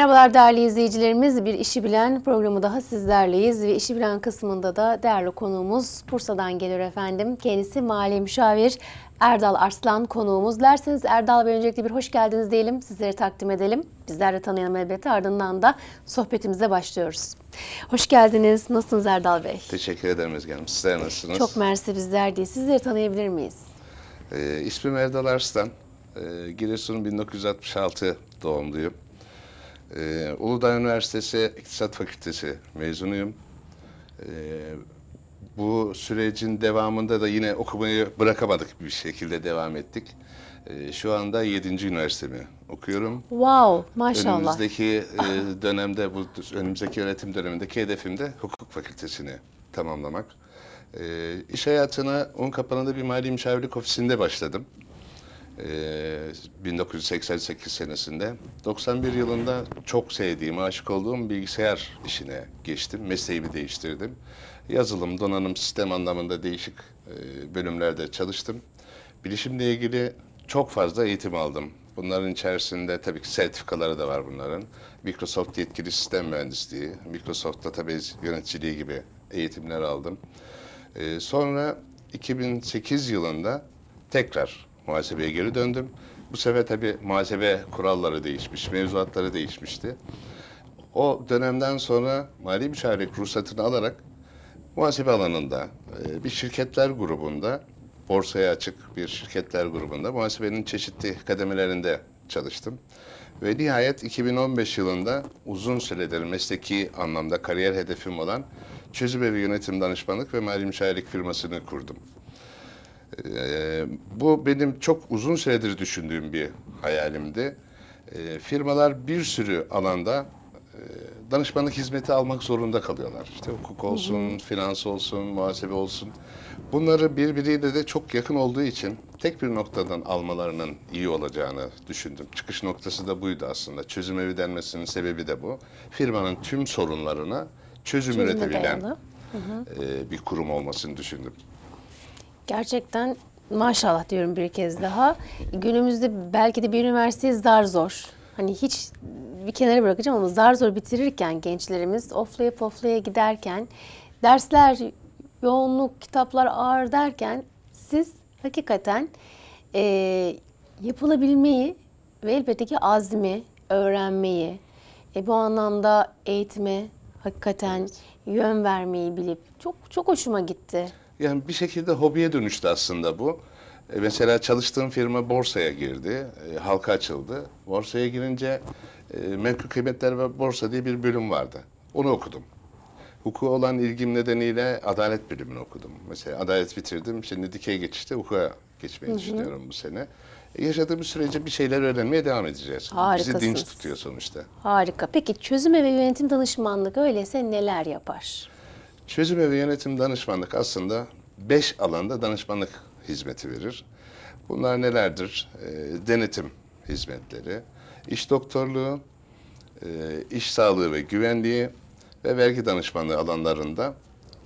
Merhabalar değerli izleyicilerimiz. Bir işi bilen programı daha sizlerleyiz ve işi bilen kısmında da değerli konuğumuz Bursa'dan geliyor efendim. Kendisi mali müşavir Erdal Arslan konuğumuz. Dilerseniz Erdal Bey öncelikle bir hoş geldiniz diyelim. Sizleri takdim edelim. Bizler de tanıyalım elbette. Ardından da sohbetimize başlıyoruz. Hoş geldiniz. Nasılsınız Erdal Bey? Teşekkür ederim Özge Hanım. Sizler nasılsınız? Çok mersi bizler değil. Sizleri tanıyabilir miyiz? Ee, ismim Erdal Arslan. Ee, Giresun 1966 doğumluyum. Ee, Uludağ Üniversitesi İktisat Fakültesi mezunuyum. Ee, bu sürecin devamında da yine okumayı bırakamadık bir şekilde devam ettik. Ee, şu anda 7. üniversitemi okuyorum. Wow maşallah. Önümüzdeki e, dönemde, bu önümüzdeki öğretim dönemindeki hedefim de hukuk fakültesini tamamlamak. E, iş hayatına Unkapanı'da bir mali müşavirlik ofisinde başladım. E, 1988 senesinde. 91 yılında çok sevdiğim, aşık olduğum bilgisayar işine geçtim. Mesleğimi değiştirdim. Yazılım, donanım, sistem anlamında değişik bölümlerde çalıştım. Bilişimle ilgili çok fazla eğitim aldım. Bunların içerisinde tabii ki sertifikaları da var bunların. Microsoft yetkili sistem mühendisliği, Microsoft database yöneticiliği gibi eğitimler aldım. Sonra 2008 yılında tekrar muhasebeye geri döndüm. Bu sefer tabii muhasebe kuralları değişmiş, mevzuatları değişmişti. O dönemden sonra mali müşavirlik ruhsatını alarak muhasebe alanında e, bir şirketler grubunda borsaya açık bir şirketler grubunda muhasebenin çeşitli kademelerinde çalıştım. Ve nihayet 2015 yılında uzun süredir mesleki anlamda kariyer hedefim olan Çözüm Evi Yönetim Danışmanlık ve Mali Müşavirlik firmasını kurdum. Ee, bu benim çok uzun süredir düşündüğüm bir hayalimdi. Ee, firmalar bir sürü alanda e, danışmanlık hizmeti almak zorunda kalıyorlar. İşte hukuk olsun, finans olsun, muhasebe olsun. Bunları birbiriyle de çok yakın olduğu için tek bir noktadan almalarının iyi olacağını düşündüm. Çıkış noktası da buydu aslında. Çözüm evi denmesinin sebebi de bu. Firmanın tüm sorunlarına çözüm Çözüme üretebilen dayalı. e, bir kurum olmasını düşündüm. Gerçekten maşallah diyorum bir kez daha. Günümüzde belki de bir üniversiteyi zar zor. Hani hiç bir kenara bırakacağım ama zar zor bitirirken gençlerimiz oflaya giderken dersler yoğunluk, kitaplar ağır derken siz hakikaten e, yapılabilmeyi ve elbette ki azmi, öğrenmeyi, e, bu anlamda eğitime hakikaten yön vermeyi bilip çok çok hoşuma gitti. Yani bir şekilde hobiye dönüştü aslında bu. E, mesela çalıştığım firma borsaya girdi, e, halka açıldı. Borsaya girince e, menkul kıymetler ve borsa diye bir bölüm vardı. Onu okudum. Hukuka olan ilgim nedeniyle adalet bölümünü okudum. Mesela adalet bitirdim, şimdi dikey geçişte hukuka geçmeyi düşünüyorum bu sene. E, yaşadığımız sürece bir şeyler öğrenmeye devam edeceğiz. Bizi Harikasınız. dinç tutuyor sonuçta. Harika. Peki çözüm ve yönetim danışmanlık öyleyse neler yapar? Çözüm evi yönetim danışmanlık aslında beş alanda danışmanlık hizmeti verir. Bunlar nelerdir? E, denetim hizmetleri, iş doktorluğu, e, iş sağlığı ve güvenliği ve vergi danışmanlığı alanlarında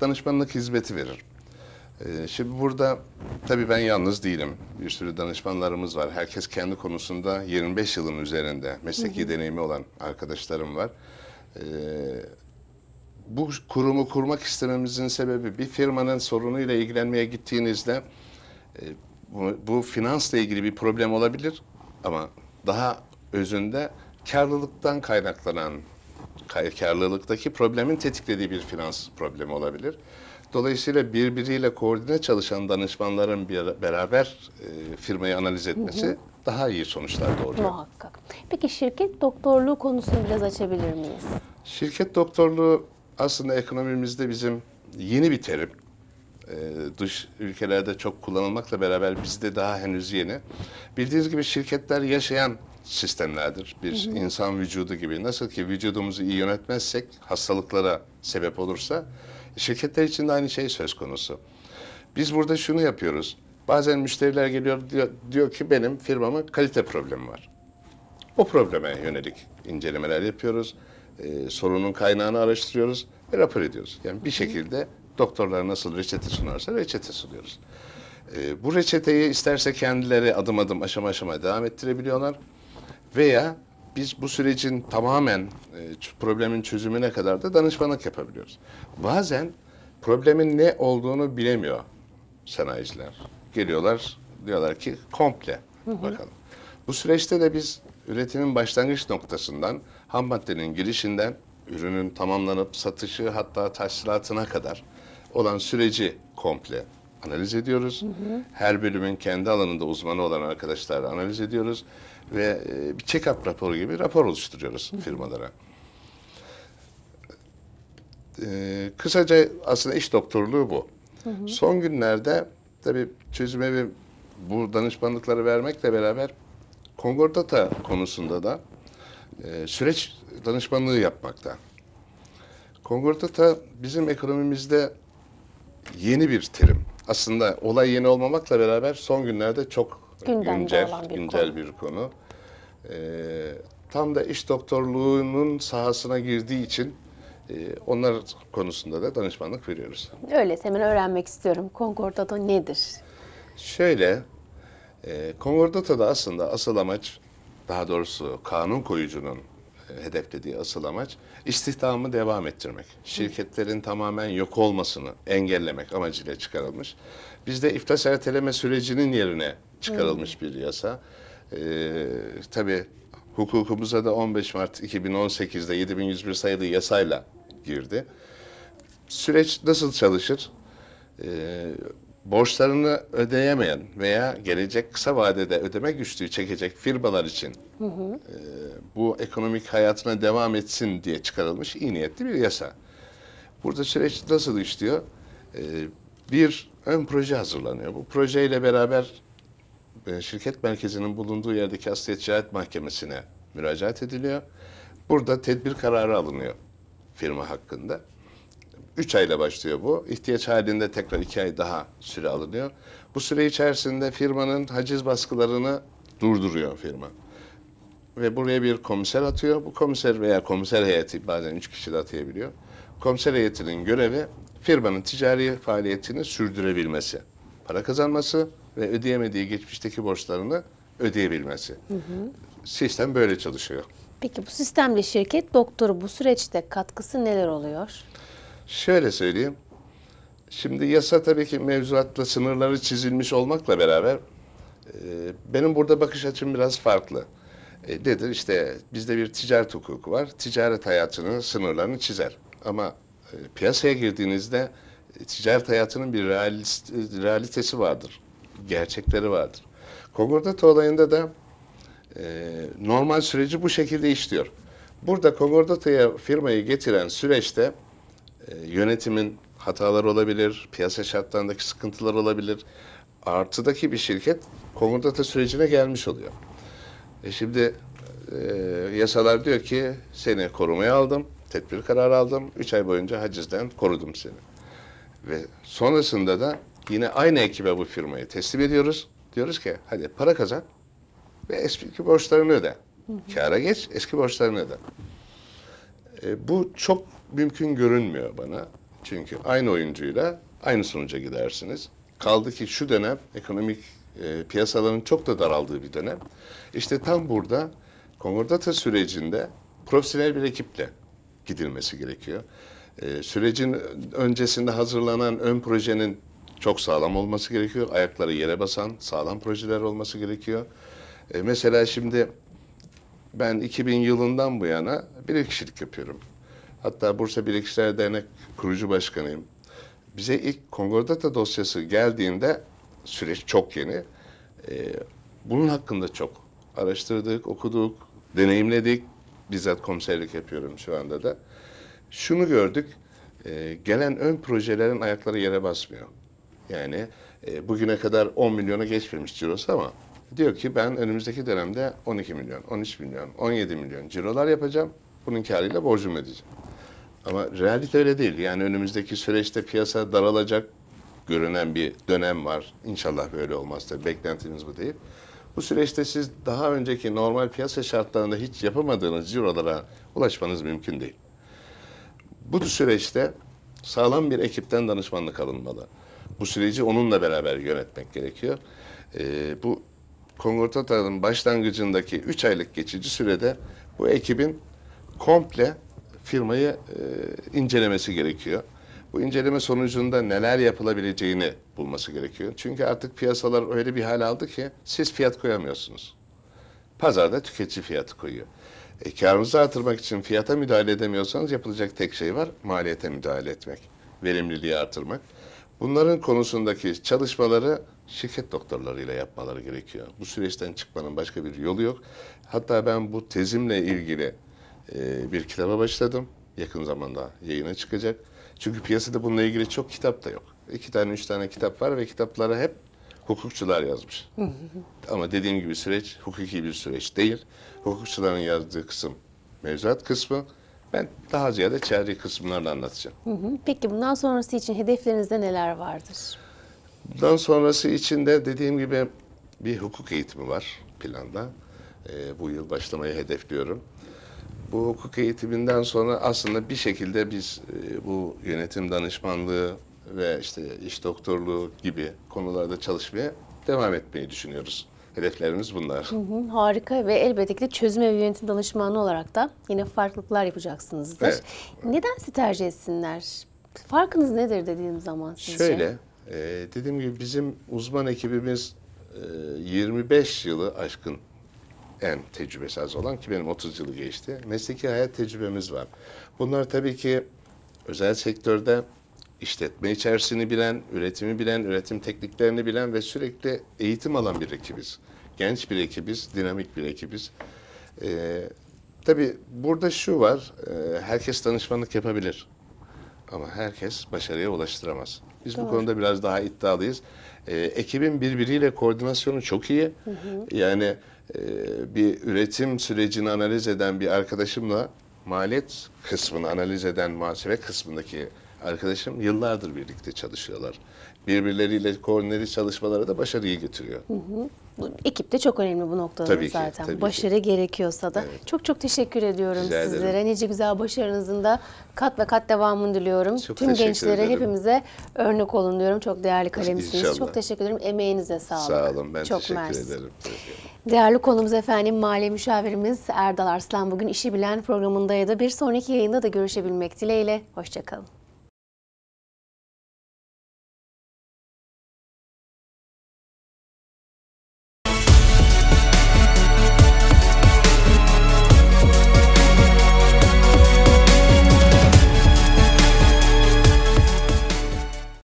danışmanlık hizmeti verir. E, şimdi burada tabii ben yalnız değilim. Bir sürü danışmanlarımız var. Herkes kendi konusunda 25 yılın üzerinde mesleki deneyimi olan arkadaşlarım var. E, bu kurumu kurmak istememizin sebebi bir firmanın sorunuyla ilgilenmeye gittiğinizde e, bu, bu finansla ilgili bir problem olabilir ama daha özünde karlılıktan kaynaklanan kay- karlılıktaki problemin tetiklediği bir finans problemi olabilir. Dolayısıyla birbiriyle koordine çalışan danışmanların bir beraber e, firmayı analiz etmesi daha iyi sonuçlar doğuruyor. Muhakkak. Peki şirket doktorluğu konusunu biraz açabilir miyiz? Şirket doktorluğu aslında ekonomimizde bizim yeni bir terim. Ee, dış ülkelerde çok kullanılmakla beraber bizde daha henüz yeni. Bildiğiniz gibi şirketler yaşayan sistemlerdir. Bir insan vücudu gibi. Nasıl ki vücudumuzu iyi yönetmezsek hastalıklara sebep olursa şirketler için de aynı şey söz konusu. Biz burada şunu yapıyoruz. Bazen müşteriler geliyor diyor, diyor ki benim firmamın kalite problemi var. O probleme yönelik incelemeler yapıyoruz. Ee, sorunun kaynağını araştırıyoruz ve rapor ediyoruz. Yani bir şekilde doktorlar nasıl reçete sunarsa reçete sunuyoruz. Ee, bu reçeteyi isterse kendileri adım adım aşama aşama devam ettirebiliyorlar veya biz bu sürecin tamamen e, problemin çözümüne kadar da danışmanlık yapabiliyoruz. Bazen problemin ne olduğunu bilemiyor sanayiciler. Geliyorlar diyorlar ki komple bakalım. Bu süreçte de biz üretimin başlangıç noktasından ham maddenin girişinden ürünün tamamlanıp satışı hatta tahsilatına kadar olan süreci komple analiz ediyoruz. Her bölümün kendi alanında uzmanı olan arkadaşlarla analiz ediyoruz ve e, bir check-up raporu gibi rapor oluşturuyoruz firmalara. Ee, kısaca aslında iş doktorluğu bu. Son günlerde tabii çözüme ve bu danışmanlıkları vermekle beraber kongordata konusunda da e, süreç danışmanlığı yapmakta. Kongordata bizim ekonomimizde yeni bir terim. Aslında olay yeni olmamakla beraber son günlerde çok Gündemde güncel, bir güncel konu. bir konu. Ee, tam da iş doktorluğunun sahasına girdiği için e, onlar konusunda da danışmanlık veriyoruz. Öyleyse hemen öğrenmek istiyorum. Konkordato nedir? Şöyle, e, Konkordata'da aslında asıl amaç, daha doğrusu kanun koyucunun e, hedeflediği asıl amaç istihdamı devam ettirmek. Şirketlerin tamamen yok olmasını engellemek amacıyla çıkarılmış. Bizde iflas erteleme sürecinin yerine çıkarılmış bir yasa. E, tabii hukukumuza da 15 Mart 2018'de 7101 sayılı yasayla girdi. Süreç nasıl çalışır? Ee, borçlarını ödeyemeyen veya gelecek kısa vadede ödeme güçlüğü çekecek firmalar için e, bu ekonomik hayatına devam etsin diye çıkarılmış iyi niyetli bir yasa. Burada süreç nasıl işliyor? Ee, bir ön proje hazırlanıyor. Bu projeyle beraber e, şirket merkezinin bulunduğu yerdeki Asliyet Ticaret Mahkemesi'ne müracaat ediliyor. Burada tedbir kararı alınıyor firma hakkında. 3 ayla başlıyor bu. İhtiyaç halinde tekrar 2 ay daha süre alınıyor. Bu süre içerisinde firmanın haciz baskılarını durduruyor firma. Ve buraya bir komiser atıyor. Bu komiser veya komiser heyeti bazen 3 kişi de atayabiliyor. Komiser heyetinin görevi firmanın ticari faaliyetini sürdürebilmesi. Para kazanması ve ödeyemediği geçmişteki borçlarını ödeyebilmesi. Sistem böyle çalışıyor. Peki bu sistemle şirket doktoru bu süreçte katkısı neler oluyor? Şöyle söyleyeyim. Şimdi yasa tabii ki mevzuatla sınırları çizilmiş olmakla beraber e, benim burada bakış açım biraz farklı. E, nedir? İşte bizde bir ticaret hukuku var. Ticaret hayatının sınırlarını çizer. Ama e, piyasaya girdiğinizde e, ticaret hayatının bir realist, realitesi vardır. Gerçekleri vardır. Konkordato olayında da e, normal süreci bu şekilde işliyor. Burada Kongordato'ya firmayı getiren süreçte e, yönetimin hataları olabilir, piyasa şartlarındaki sıkıntılar olabilir. Artıdaki bir şirket Konkordato sürecine gelmiş oluyor. E şimdi e, yasalar diyor ki seni korumaya aldım, tedbir kararı aldım, 3 ay boyunca hacizden korudum seni. Ve sonrasında da yine aynı ekibe bu firmayı teslim ediyoruz. Diyoruz ki hadi para kazan ve eski borçlarını öde. Kâra geç, eski borçlarını öde. E, bu çok mümkün görünmüyor bana. Çünkü aynı oyuncuyla aynı sonuca gidersiniz. Kaldı ki şu dönem ekonomik e, piyasaların çok da daraldığı bir dönem. İşte tam burada kongordata sürecinde profesyonel bir ekiple gidilmesi gerekiyor. E, sürecin öncesinde hazırlanan ön projenin çok sağlam olması gerekiyor. Ayakları yere basan sağlam projeler olması gerekiyor. E, mesela şimdi ben 2000 yılından bu yana bir kişilik yapıyorum. Hatta Bursa Bilekçiler Dernek kurucu başkanıyım. Bize ilk Kongordata dosyası geldiğinde süreç çok yeni. Ee, bunun hakkında çok araştırdık, okuduk, deneyimledik. Bizzat komiserlik yapıyorum şu anda da. Şunu gördük, e, gelen ön projelerin ayakları yere basmıyor. Yani e, bugüne kadar 10 milyona geçmemiş cirosu ama diyor ki ben önümüzdeki dönemde 12 milyon, 13 milyon, 17 milyon cirolar yapacağım. Bunun karıyla borcumu ödeyeceğim. Ama realite öyle değil. Yani önümüzdeki süreçte piyasa daralacak görünen bir dönem var. İnşallah böyle olmaz tabii. Beklentimiz bu değil. Bu süreçte siz daha önceki normal piyasa şartlarında hiç yapamadığınız cirolara ulaşmanız mümkün değil. Bu süreçte sağlam bir ekipten danışmanlık alınmalı. Bu süreci onunla beraber yönetmek gerekiyor. Ee, bu Kongortata'nın başlangıcındaki 3 aylık geçici sürede Bu ekibin komple firmayı e, incelemesi gerekiyor. Bu inceleme sonucunda neler yapılabileceğini bulması gerekiyor. Çünkü artık piyasalar öyle bir hal aldı ki siz fiyat koyamıyorsunuz. Pazarda tüketici fiyatı koyuyor. E, karınızı artırmak için fiyata müdahale edemiyorsanız yapılacak tek şey var. Maliyete müdahale etmek. Verimliliği artırmak. Bunların konusundaki çalışmaları şirket doktorlarıyla yapmaları gerekiyor. Bu süreçten çıkmanın başka bir yolu yok. Hatta ben bu tezimle ilgili e, bir kitaba başladım. Yakın zamanda yayına çıkacak. Çünkü piyasada bununla ilgili çok kitap da yok. İki tane, üç tane kitap var ve kitapları hep hukukçular yazmış. Ama dediğim gibi süreç hukuki bir süreç değil. Hukukçuların yazdığı kısım mevzuat kısmı. Ben daha ziyade çare kısımlarını anlatacağım. Peki bundan sonrası için hedeflerinizde neler vardır? Bundan sonrası için de dediğim gibi bir hukuk eğitimi var planda. Ee, bu yıl başlamayı hedefliyorum. Bu hukuk eğitiminden sonra aslında bir şekilde biz e, bu yönetim danışmanlığı ve işte iş doktorluğu gibi konularda çalışmaya devam etmeyi düşünüyoruz. Hedeflerimiz bunlar. Hı hı, harika ve elbette ki de çözüm ve yönetim danışmanı olarak da yine farklılıklar yapacaksınızdır. Evet. Neden sizi tercih etsinler? Farkınız nedir dediğim zaman sizce? Şöyle, e, dediğim gibi bizim uzman ekibimiz e, 25 yılı aşkın en tecrübesi az olan ki benim 30 yılı geçti. Mesleki hayat tecrübemiz var. Bunlar tabii ki özel sektörde işletme içerisini bilen, üretimi bilen, üretim tekniklerini bilen ve sürekli eğitim alan bir ekibiz. Genç bir ekibiz, dinamik bir ekibiz. E, tabii burada şu var, e, herkes danışmanlık yapabilir. Ama herkes başarıya ulaştıramaz. Biz bu Doğru. konuda biraz daha iddialıyız. Ee, ekibin birbiriyle koordinasyonu çok iyi. Yani e, bir üretim sürecini analiz eden bir arkadaşımla maliyet kısmını analiz eden muhasebe kısmındaki arkadaşım yıllardır birlikte çalışıyorlar. Birbirleriyle koordineli çalışmaları da başarıyı getiriyor. Bu, ekip de çok önemli bu noktada Tabii ki, zaten. tabii ki. Başarı gerekiyorsa da. Çok çok teşekkür ediyorum Rica ederim. sizlere. Nice güzel başarınızın da kat ve kat devamını diliyorum. Çok Tüm gençlere, ederim. hepimize örnek olun diyorum. Çok değerli kalemsiniz. İnşallah. Çok teşekkür ederim. Emeğinize sağlık. Sağ olun ben çok teşekkür mersi. ederim. Değerli konumuz efendim mali müşavirimiz Erdal Arslan bugün işi bilen programındaydı. Bir sonraki yayında da görüşebilmek dileğiyle. Hoşçakalın.